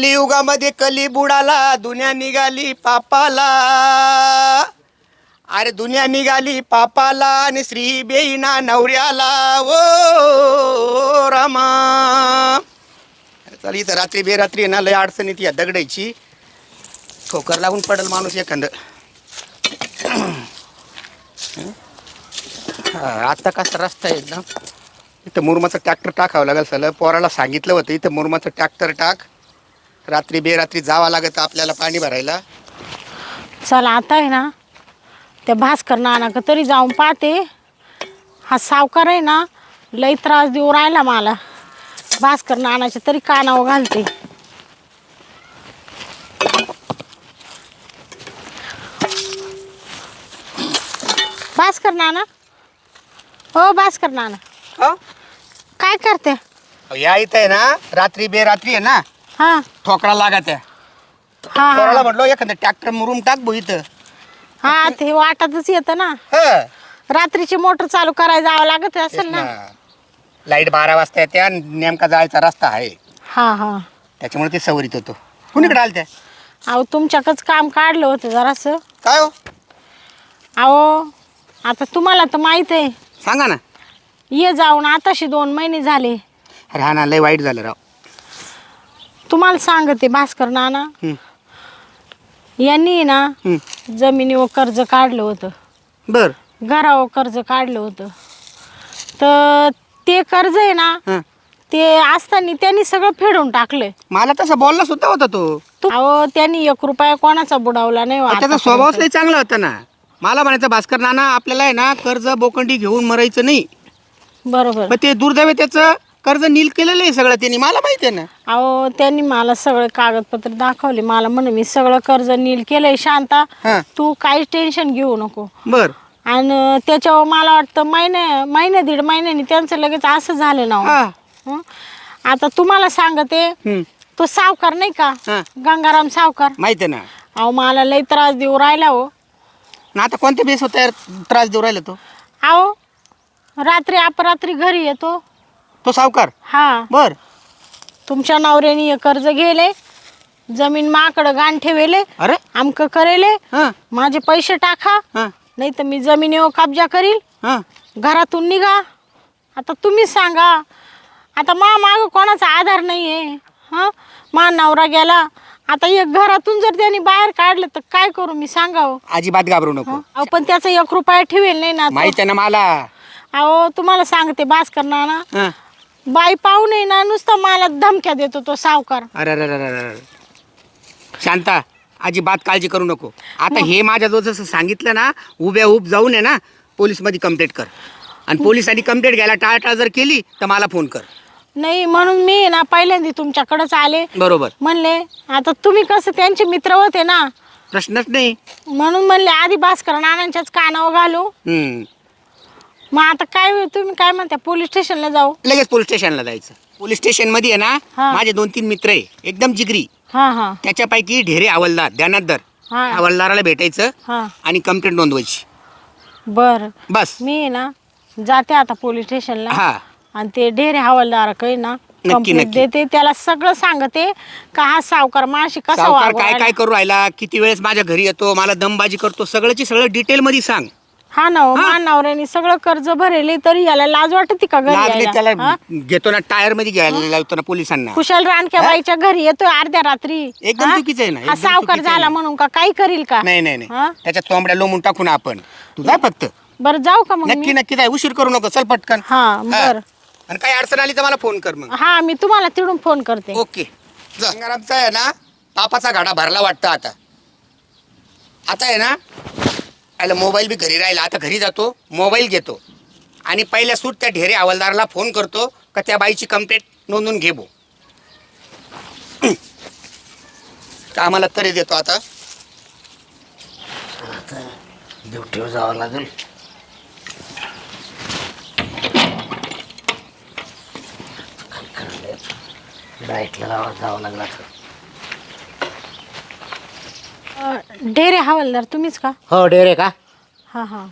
कलियुगामध्ये कली बुडाला दुनिया निघाली पापाला. अरे दुनिया निघाली पापाला आणि श्री बेईना नवऱ्याला. ओ रामा. चल इथं रात्री बेरात्री ना लय अडचणीत या दगडायची ठोकर लागून पडल माणूस एखादं. आता कसा रस्ता आहे ना इथं मुरमाचं ट्रॅक्टर टाकावं लागेल सलं पोराला सांगितलं होतं इथं मुरमाचं ट्रॅक्टर टाक. रात्री बेरात्री जावं लागत आपल्याला पाणी भरायला. चला आता आहे ना त्या भास्कर नाना का तरी जाऊन पाहते. हा सावकार आहे ना लई त्रास देऊ राहिला मला. भास्कर नानाच्या तरी कानावर घालते. भास्कर नाना? हो भास्कर नाना. हो? काय करते? या इथं आहे ना रात्री बेरात्री आहे ना हा. ठोकरा लागत आहे हा. पोराला म्हटलं एखादं ट्रॅक्टर मुरुम टाक भो इथं. हा ते वाटतच येतं ना. हं. रात्रीची मोटर चालू करायला जावं लागत असेल ना. ना. लाइट बारा वाजता येते आणि नेमका जायचा रस्ता आहे. हा हा. त्याच्यामुळे ते सवरीत होतो. कुणीकडे आलं त्या अहो तुमच्याकडच काम काढलं होतं जरासं. काय हो? अहो आता तुम्हाला तर माहीत आहे. सांगा ना. ये जाऊन आताशी दोन महिने झाले. अरे हा ना लय वाईट झालं राव. तुम्हाला सांगते भास्कर नाना. हं. यांनी ना हं. जमिनीवर कर्ज काढलं होतं. बर. घरावर कर्ज काढलं होतं. तर ते कर्ज आहे ना हं. ते असताना त्यांनी सगळं फेडून टाकलंय. मला तसं बोलला सुद्धा होता तो. तू- अहो त्यांनी एक रुपया कोणाचा बुडावला नाही हो त्याचा आतापर्यंत. स्वभावच लय चांगला होता ना. मला म्हणायचं भास्कर नाना आपल्याला आहे ना कर्ज बोकंडी घेऊन मरायचं नाही. बरोबर. ते दुर्दैव त्याचं. कर्ज नील केलेलं आहे सगळं त्यांनी. मला माहिती आहे ना. अहो त्यांनी मला सगळे कागदपत्र दाखवले. मला म्हण मी सगळं कर्ज नील केलंय शांता. हां. तू काहीच टेन्शन घेऊ नको. बर. आणि त्याच्यावर मला वाटतं महिने महिने दीड महिन्यानी त्यांचं लगेच असं झालं ना हो. हा. हं? आता तुम्हाला सांगते. तो सावकार नाही का? हां. गंगाराम सावकार. माहिती आहे ना. अहो मला लई त्रास देऊ राहिला हो. ना आता कोणत्या बेस होता यार त्रास देऊ राहिला तो? अहो रात्री अपरात्री घरी येतो. तो सावकार. हा. बर. तुमच्या नवऱ्याने हे कर्ज गेले जमीन माकडं गाण ठेवेले अरे. आमकं करेले हां. माझे पैसे टाका हां. नाही तर मी जमिनीवर कब्जा करील. हां. घरातून निघा. आता तुम्हीच सांगा. आता मा माग कोणाचा आधार नाही आहे हां? मा नवरा गेला. आता एक घरातून जर त्यांनी बाहेर काढलं तर काय करू मी सांगावं? अजिबात घाबरू नको. अहो पण त्याचा एक रुपया ठेवेल नाही ना तो. माहिती आहे ना मला. अहो तुम्हाला सांगते भास्कर नाना. हां. बाई पाहू नये ना नुसतं मला धमक्या देतो तो सावकार. अरे अरे अरे अरे अरे. शांता अजिबात काळजी करू नको. आता हे माझ्या जो जसं सांगितलं ना उभ्या उभ जाऊन आहे ना पोलीसमध्ये कंप्लेंट कर. आणि पोलिसांनी कंप्लेंट घ्यायला टाळटाळ जर केली तर मला फोन कर. नाही म्हणून मी ना पहिल्यांदा तुमच्याकडेच आले. बरोबर. म्हणले आता तुम्ही कसं त्यांचे मित्र होते ना. प्रश्नच नाही. म्हणून म्हणले आधी भास्कर नानांच्याच कानावर घालू. हम्म. मग आता काय तुम्ही काय म्हणता पोलीस स्टेशनला जाऊ? लगेच पोलीस स्टेशनला जायचं. पोलीस स्टेशनमध्ये आहे ना हा. माझे दोन तीन मित्र आहे एकदम जिगरी. हा हा. त्याच्यापैकी ढेरे हवालदार ध्यानात धर. हा. हवालदाराला भेटायचं हा. आणि कंप्लेंट नोंदवायची. बर. बस. मी आहे ना जाते आता पोलीस स्टेशनला हा. आणि ते ढेरे हवालदाराकडे ना नक्की, नक्की. देते त्याला सगळं सांगते का हा सावकार माशी कसा सावकार वागू काय राहिला. काय करू राहिला किती वेळेस माझ्या घरी येतो मला दमबाजी करतो सगळंची सगळं डिटेल मध्ये सांग. हा ना हो, मा नवऱ्याने सगळं कर्ज भरेले तरी याला लाज वाटते का घरी लागले यायला? त्याला हा? घेतो ना टायरमध्ये घ्यायला लावतो ना पोलिसांना. कुशल रानक्या बाईच्या घरी येतोय अर्ध्या रात्री. एकदम हा? चुकीचं आहे ना, हा एकदम सावकार चुकीचं आहे झाला ना. म्हणून का काही करील का? नाही नाही हा? नाही त्याच्या तोंबड्या लोमून टाकू ना आपण. तू जाय फक्त. बरं जाऊ का मग नक्की मी? नक्की जाय उशीर करू नको चल पटकन. हा बर. आणि काही अडचण आली तर मला फोन कर मग. हा मी तुम्हाला तिडून फोन करते. ओके. गंगारामचा आहे ना पापाचा गाडा भरला वाटतं आता. आता आहे ना आयला मोबाईल बी घरी राहिला. आता घरी जातो मोबाईल घेतो. आणि पहिल्या सूट त्या ढेरे हवालदाराला फोन करतो का त्या बाईची कंप्लेंट नोंदून घे भो आम्हाला तरी देतो आता. ड्युटीवर जावं लागेल. डाएटला जावं लागला लागलं ढेरे हवालदार तुम्हीच का? हो डेरे का? हा हा.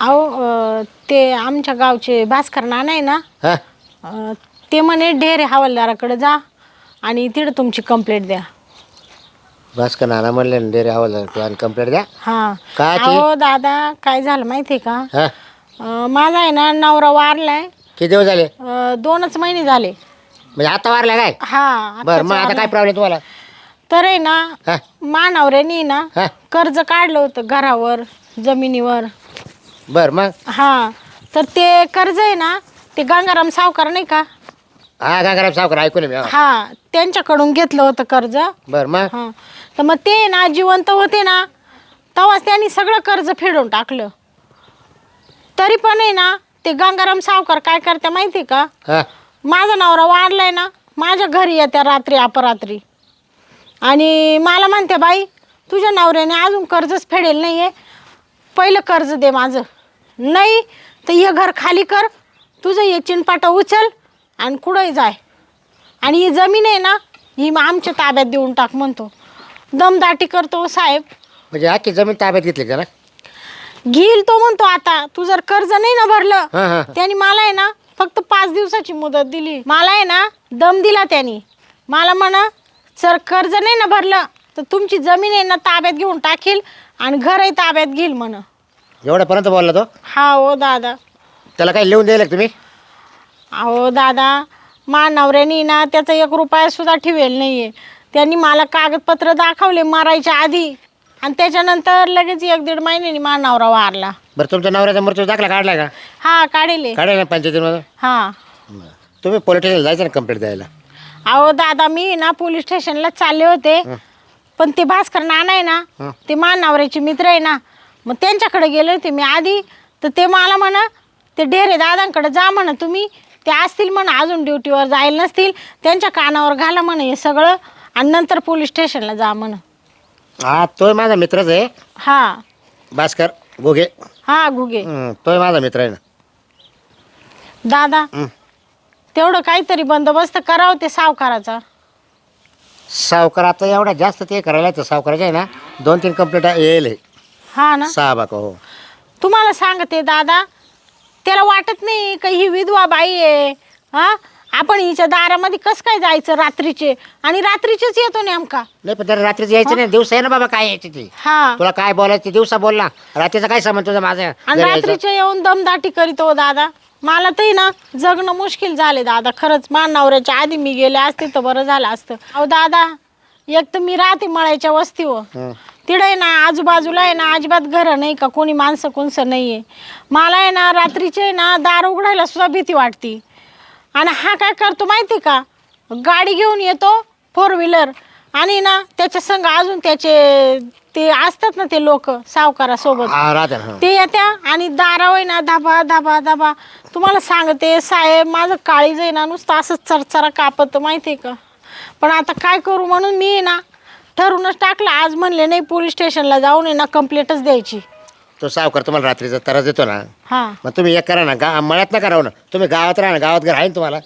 अहो अं, ते आमच्या गावचे भास्कर नाना आहे ना हा. अं, ते म्हणे ढेरे हवालदाराकडे जा आणि तिथं तुमची कंप्लेंट द्या. बस का नाना म्हणले ना डेरे आवाज तू आणि कंप्लेंट द्या. हां. ती? अहो दादा काय झालं माहिती आहे का? हा. अं, माझा आहे ना नवरा वारलाय. किती दिवस झाले? अं, दोनच महिने झाले. म्हणजे आता वारला काय? हा बरं मग आता काय प्रॉब्लेम तुम्हाला? तर आहे ना हा. मानवऱ्यानी ना हा. कर्ज काढलं होतं घरावर जमिनीवर. बरं मग? हा. तर ते कर्ज आहे ना ते गंगाराम सावकार नाही का? हा का करा सावकार ऐकून मी हा. त्यांच्याकडून घेतलं होतं कर्ज. बरं मग? हा. तर मग ते ना जिवंत होते ना तेव्हाच त्यांनी सगळं कर्ज फेडून टाकलं. तरी पण आहे ना ते गंगाराम सावकार काय करते माहिती का? हा. माझा नवरा वाढलाय ना माझ्या घरी येत्या रात्री अपरात्री. आणि मला म्हणते बाई तुझ्या नवऱ्याने अजून कर्जच फेडेल नाही आहे पहिलं कर्ज दे माझं. नाही तर हे घर खाली कर. तुझं हे चिनपाटा उचल आणि कुठंही जाय. आणि ही जमीन आहे ना ही मग आमच्या ताब्यात देऊन टाक म्हणतो. दमदाटी करतो साहेब. म्हणजे अख्खी जमीन ताब्यात घेतली का ना घेईल तो म्हणतो आता. तू जर कर्ज नाही ना हा, हा. भरलं त्यांनी मला आहे ना फक्त पाच दिवसाची मुदत दिली. मला आहे ना दम दिला त्यांनी. मला म्हणा जर कर्ज नाही ना भरलं तर तुमची जमीन आहे ना ताब्यात घेऊन टाकील आणि घरही ताब्यात घेईल म्हण. एवढ्यापर्यंत बोलला तो? हा हो दादा. त्याला काही लिहून द्यायला का तुम्ही? अहो दादा मा नवऱ्यानी ना त्याचा एक रुपया सुद्धा ठेवेल नाही आहे त्यांनी मला कागदपत्र दाखवले मारायच्या आधी आणि त्याच्यानंतर लगेच एक दीड महिन्यानी मा नवरा वारला. बरं तुमच्या नवऱ्याचा मृत्यू दाखला काढला का? हा काढेले. काढाय ना पंचायतीमधून हा. तुम्ही पोलीस स्टेशनला जायचं ना कंप्लेंट द्यायला? अहो दादा मी ना पोलीस स्टेशनला चालले होते. पण ते भास्कर नाना आहे ना ते मानावऱ्याचे मित्र आहे ना मग त्यांच्याकडे गेले होते मी आधी. तर ते मला म्हणा ते डेरे दादांकडे जा म्हणा तुम्ही. ते असतील म्हणा अजून ड्युटीवर जायला नसतील. त्यांच्या कानावर घाला म्हणा हे सगळं आणि नंतर पोलीस स्टेशनला जा म्हणा. हा तोय माझा मित्रच आहे. हा. भास्कर गोगे हा हं, तोय माझा मित्र आहे ना. दादा हं. तेवढं काहीतरी बंदोबस्त करावं ते सावकाराचा. सावकार आता एवढा जास्त ते करायला तर सावकाराचे आहे ना दोन तीन कंप्लेंट येईल हे. हा ना. सहा बाका हो. तुम्हाला सांगते दादा त्याला वाटत नाही का ही विधवा बाई आहे? हा? आपण हिच्या दारामध्ये कसं काय जायचं रात्रीचे? आणि रात्रीचेच येतो नेमका. नाही पण त्याला रात्रीच यायचं नाही दिवसा आहे ना बाबा काय यायची ती? हा. तुला काय बोलायचं दिवसा बोल ना. रात्रीचा काय संबंध तुझा माझ्या आणि घरी यायचा? रात्रीचे येऊन दमदाटी करीतो दादा. मला तरी ना जगणं मुश्किल झाले दादा. खरंच मान नवऱ्याच्या आधी मी गेले असते तर बरं झालं असतं. अहो दादा एक तर मी राहते मळ्याच्या वस्तीवर. तिकडे आहे ना आजूबाजूला आहे ना अजिबात घरं नाही का कोणी माणसं कोणसं नाही आहे मला आहे ना रात्रीचे आहे ना दार उघडायला सुद्धा भीती वाटती. आणि हा काय करतो माहिती का? गाडी घेऊन येतो फोर व्हीलर आणि ना त्याच्या संग अजून त्याचे ते असतात ना ते लोक सावकारासोबत हा राहते ना हं. ते येत्या आणि दारावय ना धाबा धाबा धाबा. तुम्हाला सांगते साहेब माझं काळीज आहे ना नुसतं असंच चरचरा कापत माहिती आहे का? पण आता काय करू म्हणून मी आहे ना ठरूनच टाकलं. आज म्हणले नाही पोलीस स्टेशनला जाऊन आहे ना कंप्लेंटच द्यायची. तो सावकार तुम्हाला रात्रीचा त्रास देतो ना. हां. मग तुम्ही एक करा ना गा मळ्यात नका राहू ना. तुम्ही गावात राहा ना गावात घर आहे ना तुम्हाला?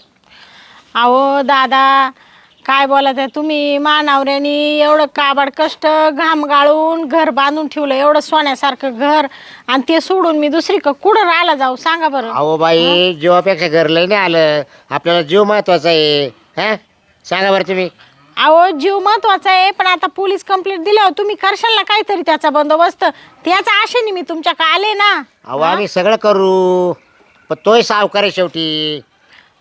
अहो दादा काय बोलत आहे तुम्ही? मानावऱ्यानी एवढं काबाड कष्ट घाम गाळून घर बांधून ठेवलं एवढं सोन्यासारखं घर. आणि ते सोडून मी दुसरी कुठं राहायला जाऊ? सांगा बरं. अहो बाई जीवापेक्षा घर लय नाही आलं आपल्याला जीव महत्त्वाचा आहे. हा? सांगा बरं तुम्ही. अहो जीव महत्त्वाचा आहे पण आता पोलीस कंप्लेंट दिल्यावर तुम्ही करशाल ना काहीतरी त्याचा बंदोबस्त? त्याच्या आशेने मी तुमच्याकडे आले ना. अहो आम्ही सगळं करू पण तोय सावकार आहे शेवटी.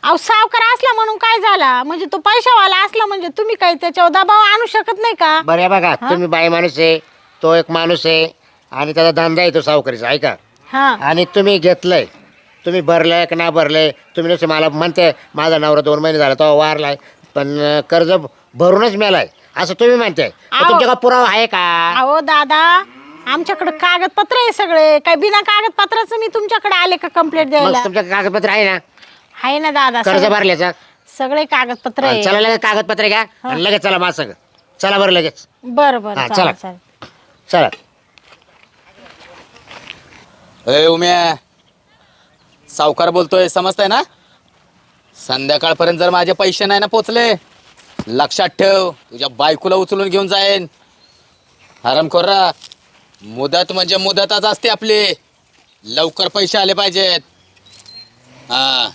अहो सावकार असला म्हणून काय झाला? म्हणजे तो पैशावाला असला म्हणजे तुम्ही काही त्याच्यावर दबाव आणू शकत नाही का? बरं बघा तुम्ही बाई माणूस आहे तो एक माणूस आहे आणि त्याचा धंदा आहे तो सावकारीचा ऐका? हा. आणि तुम्ही घेतलंय तुम्ही भरलंय का ना भरलंय तुम्ही नुसते मला म्हणते माझा नवरा दोन महिने झाला तो वारलाय पण अं, कर्ज भरूनच मेलाय असं तुम्ही म्हणताय. तुमच्याकडे पुरावा आहे का? अहो दादा आमच्याकडे कागदपत्र आहे सगळे काय बिना कागदपत्राचं मी तुमच्याकडे आले का कंप्लेंट मग द्यायला तुमच्या कागदपत्र आहे ना? आहे ना दादा कर्ज सगळे- भरल्याचं? सगळे कागदपत्र चला लगेच कागदपत्र घ्या आणि लगेच चला माझं सगळं. चला बरं लगेच. बरं हा, बरं चला. चालेल. चालेल चला उम्या. सावकार बोलतोय समजताय ना? संध्याकाळपर्यंत जर माझे पैसे नाही ना पोचले लक्षात ठेव तुझ्या बायकोला उचलून घेऊन जाईन. हरामखोरा मुदत म्हणजे मुदतच असते आपली. लवकर पैसे आले पाहिजेत. हा.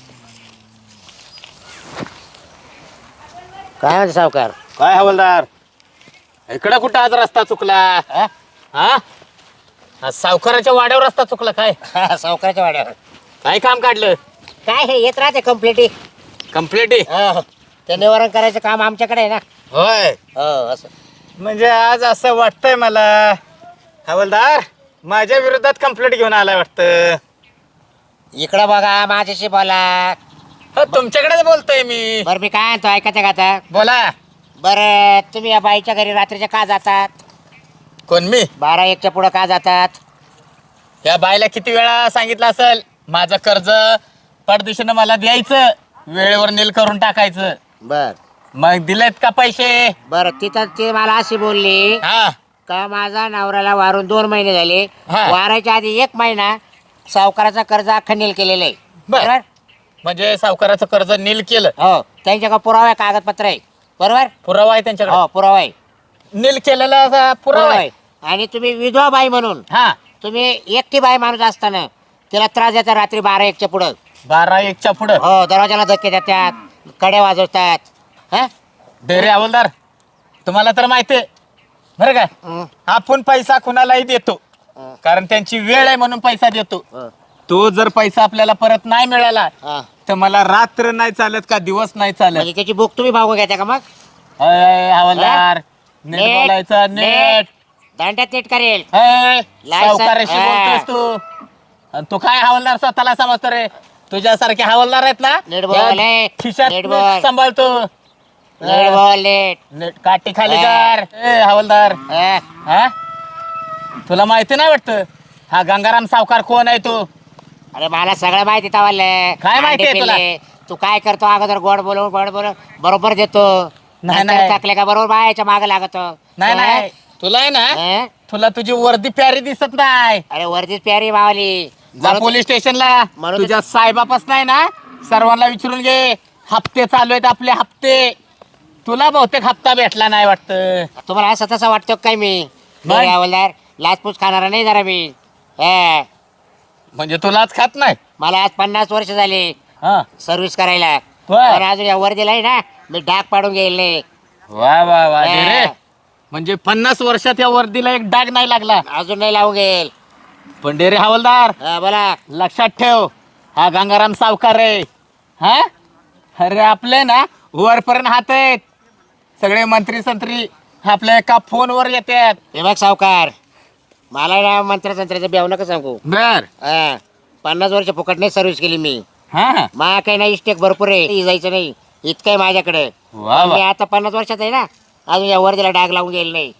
काय म्हणते सावकार? काय हवलदार? इकडे कुठं आज रस्ता चुकला? हा? हा? आज सावकाराच्या वाड्यावर रस्ता चुकला काय? सावकाराच्या वाड्यावर. काय काम काढलं? काय हे येत राहते कंप्लीट कंप्लीट ते निवारण करायचं काम आमच्याकडे आहे ना. होय. हो असं. म्हणजे आज असं वाटतंय मला हवलदार माझ्या विरोधात कंप्लेंट घेऊन आलाय वाटतं. इकडं बघा माझ्याशी बोला. तुमच्याकडेच बोलतोय मी. बरं मी काय म्हणतो ऐकायचं का आता बोला. बरं तुम्ही या बाईच्या घरी रात्रीच्या का जातात? कोण मी? बारा एकच्या पुढं का जातात? या बायला किती वेळा सांगितलं असेल माझं कर्ज पडदिशीनं मला द्यायचं वेळेवर नील करून टाकायचं. बर. मग दिलेत का पैसे? बरं तिथं ते मला अशी बोलली हा. का माझा नवऱ्याला वारून दोन महिने झाले हा. वारायच्या आधी एक महिना सावकाराचा कर्ज अख्खा नील केलेलं आहे. बर. बरोबर? म्हणजे सावकाराचं कर्ज नील केलं. हो त्यांच्याकडे पुरावा आहे कागदपत्र आहे? बरोबर? पुरावा आहे त्यांच्याकडे. हो पुरावा आहे. नील केलेला असा पुरावा पुरावा आहे. आहे. आणि तुम्ही विधवा बाई म्हणून हा. तुम्ही एकटी बाई माणूस असताना तिला त्रास देता रात्री बारा एकच्या पुढं. बारा एकच्या पुढं. हो दरवाजाला धक्के देतात कडे वाजवतात. हा? डेरे हवलदार तुम्हाला तर माहिती आहे. बरं काय हं. आपण पैसा कुणालाही देतो. हं. कारण त्यांची वेळ आहे म्हणून पैसा देतो. हो. तो जर पैसा आपल्याला परत नाही मिळाला हा. तर मला रात्र नाही चालत का दिवस नाही चालत? म्हणजे त्याची बुक तुम्ही भाऊ घेता का मग? अय, हवालदार नीट बोलायचं नीट. दांड्यात नीट करेल. अय, लायसन- सावकाराशी हा. बोलतोस तू. तू काय हवालदार स्वतःला समजतो रे? तुझ्यासारखे हवालदार आहेत ना? नीट बोल, त्या ए. खिशात नीट नीट बोल. सांभाळतो नीट बोल नीट. नीट काठी खाली. कर ए हवालदार. हा? तुला माहिती नाही वाटतं? हा गंगाराम सावकार कोण आहे तू? अरे मला सगळं माहिती तवाले. काय माहिती आहे तुला? तू काय करतो अगोदर गोड बोलवून गोड बोलवून बरोबर देतो. नाही, नंतर नाही. टाकले का बरोबर बायाच्या मागे लागतो. नाही नाही. तुला आहे ना हा? तुला तुझी वर्दी प्यारी दिसत नाही. अरे वरतीच प्यारी मावली. जा पोलीस स्टेशनला. म्हणून- तुझ्या साहेबापास नाही ना सर्वांना विचारून घे. हप्ते चालू आहेत आपले हप्ते. तुला बहुतेक हप्ता भेटला नाही वाटतं. तुम्हाला असं तसं वाटतं काय मी. बरं, हवालदार लाचपूस खाणारा नाही जरा मी. हा. म्हणजे तुलाच खात नाही? मला आज पन्नास वर्ष झाले. हा. सर्व्हिस करायला. होय. पण अजून या वर्दीला आहे ना मी डाग पाडून गेले वा वा वा. रे. म्हणजे पन्नास वर्षात या वर्दीला एक डाग नाही लागला. अजून नाही लावून गेल. पण डेरे हवालदार हा, बोला. लक्षात ठेव हा गंगाराम सावकार आहे. हा? अरे आपले ना वरपर्यंत हात आहेत. सगळे मंत्री संत्री आपल्या एका फोनवर येतात. हे बघ सावकार. मला ना मंत्रतंत्राचं ब्याव नका सांगू. बर. हा पन्नास वर्ष फुकट नाही सर्व्हिस केली मी. हा. मा काही नाही इस्टेक भरपूर आहे. जायचं नाही. इतकं आहे माझ्याकडे. वा पण मी वा आता पन्नास वर्षात आहे ना अजून या वर्दीला डाग लावून गेले नाही.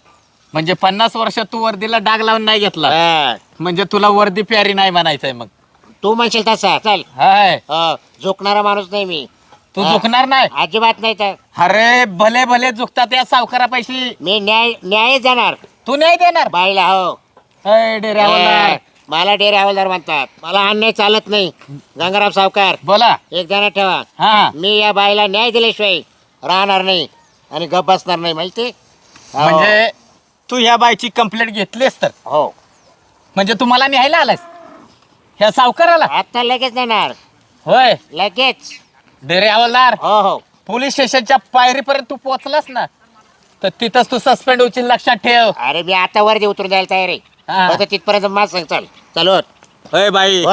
म्हणजे पन्नास वर्षात तू वर्दीला डाग लावून नाही घेतला. हा. म्हणजे तुला वर्दी प्यारी नाही म्हणायचंय मग. तू म्हणशील तसा. चल. हाय. हो, झोकणारा माणूस नाही मी. तू हा. झुकणार नाही? अजिबात नाही तर. अरे भले भले झुकतात या सावकारापाशी. मी न्याय न्याय जाणार तू नाही देणार? बाईला हो. हाय, डेरे हवालदार. मला डेरे हवालदार म्हणतात. मला अन्याय चालत नाही. गंगाराम सावकार. बोला. एक जण ठेवा. हा मी या बाईला न्याय दिल्याशिवाय राहणार नाही आणि गप बसणार नाही माहिती? हो. म्हणजे तू ह्या बायची कंप्लेंट घेतलीस तर? हो. म्हणजे तुम्हाला न्यायला आलास? ह्या सावकाराला? आता लगेच नेणार होय. लगेच. डेरे हवालदार हो हो. पोलीस स्टेशनच्या पायरीपर्यंत तू पोहोचलास ना तर तिथंच तू सस्पेंड होशील लक्षात ठेव. अरे मी आता वरती उतरून द्यायला तयार आहे. हा. फक्त तिथपर्यंत माझ सांग चल. चल होत होय बाई.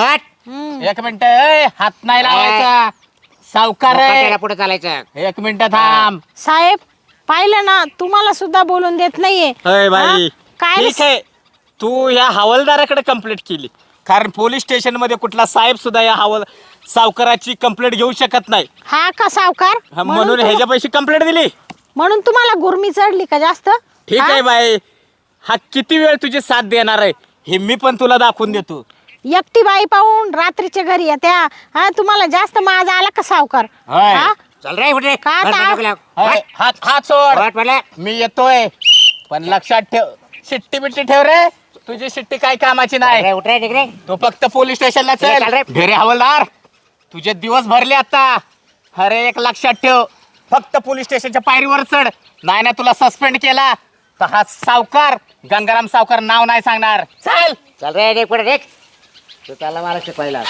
एक मिनिट ए, हात नाही लावायचा. सावकार आहे. पुढे चालायचं. एक मिनिट थांब. साहेब पाहिलं ना तुम्हाला सुद्धा बोलून देत नाहीये. बाई. हा? काय ठीक आहे. तू या हवालदाराकडे कंप्लेंट केली. कारण पोलीस स्टेशनमध्ये कुठला साहेब सुद्धा या हवाल सावकाराची कंप्लेंट घेऊ शकत नाही. हा का सावकार? हा, म्हणून ह्याच्या पैसे कंप्लेंट दिली. म्हणून तुम्हाला गुरमी चढली का जास्त? ठीक हा? आहे बाई. हा किती वेळ तुझी साथ देणार आहे? हे मी पण तुला दाखवून देतो. एकटी बाई पाहून रात्रीच्या घरी येत्या. हा तुम्हाला जास्त माज आला का सावकार? होय. हा? चल रे कुठे का आता? होय, हात. हात सोड. वाट मला मी येतोय. पण लक्षात ठेव. शिट्टी बिट्टी ठेव रे. तुझी शिट्टी काय कामाची नाही. उठ रे तिकडे. तू फक्त पोलीस स्टेशनला चल चल. रे. ढेरे हवालदार. तुझे दिवस भरले आता. अरे एक लक्षात ठेव. फक्त पोलीस स्टेशनच्या पायरीवर चढ. नाही ना तुला सस्पेंड केला. तर हा सावकार गंगाराम सावकार नाव नाही सांगणार. चल. चल रे पुढे रे तू त्याला मला शिकवायला